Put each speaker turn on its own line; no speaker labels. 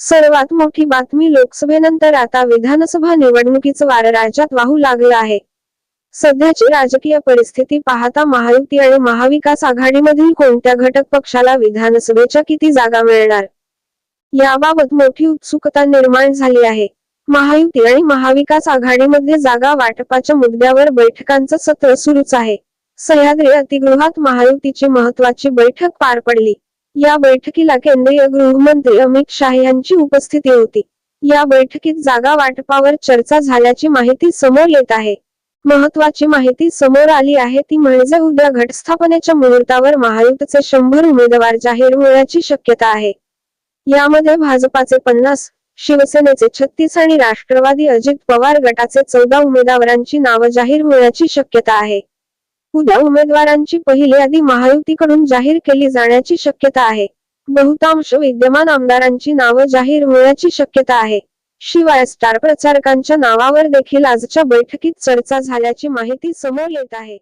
सर्वात मोठी बातमी लोकसभेनंतर आता विधानसभा निवडणुकीचं वार राज्यात वाहू लागलं आहे. सध्याची राजकीय परिस्थिती पाहता महायुती आणि महाविकास आघाडीमधील कोणत्या घटक पक्षाला विधानसभेच्या किती जागा मिळणार? याबाबत मोठी उत्सुकता निर्माण झाली आहे. महायुती आणि महाविकास आघाडीमध्ये जागा वाटपाच्या मुद्द्यावर बैठकांचं सत्र सुरूच आहे. सह्याद्री अतिगृहात महायुतीची महत्वाची बैठक पार पडली. या बैठकीला केंद्रीय गृहमंत्री अमित शाह यांची उपस्थिती होती. या बैठकीत जागा वाटपावर चर्चा झाल्याची माहिती समोर येत आहे. महत्वाची माहिती समोर आली आहे ती म्हणजे उद्या घटस्थापनेच्या मुहूर्तावर महायुतीचे शंभर उमेदवार जाहीर होण्याची शक्यता आहे. यामध्ये भाजपाचे पन्नास शिवसेनेचे छत्तीस आणि राष्ट्रवादी अजित पवार गटाचे चौदा उमेदवारांची नावं जाहीर होण्याची शक्यता आहे. उद्या उमेदवारांची पहिली यादी महायुतीकडून जाहीर केली जाण्याची शक्यता आहे. बहुतांश विद्यमान आमदारांची नावं जाहीर होण्याची शक्यता आहे. शिवाय स्टार प्रचारकांच्या नावावर देखील आजच्या बैठकीत चर्चा झाल्याची माहिती समोर येत आहे.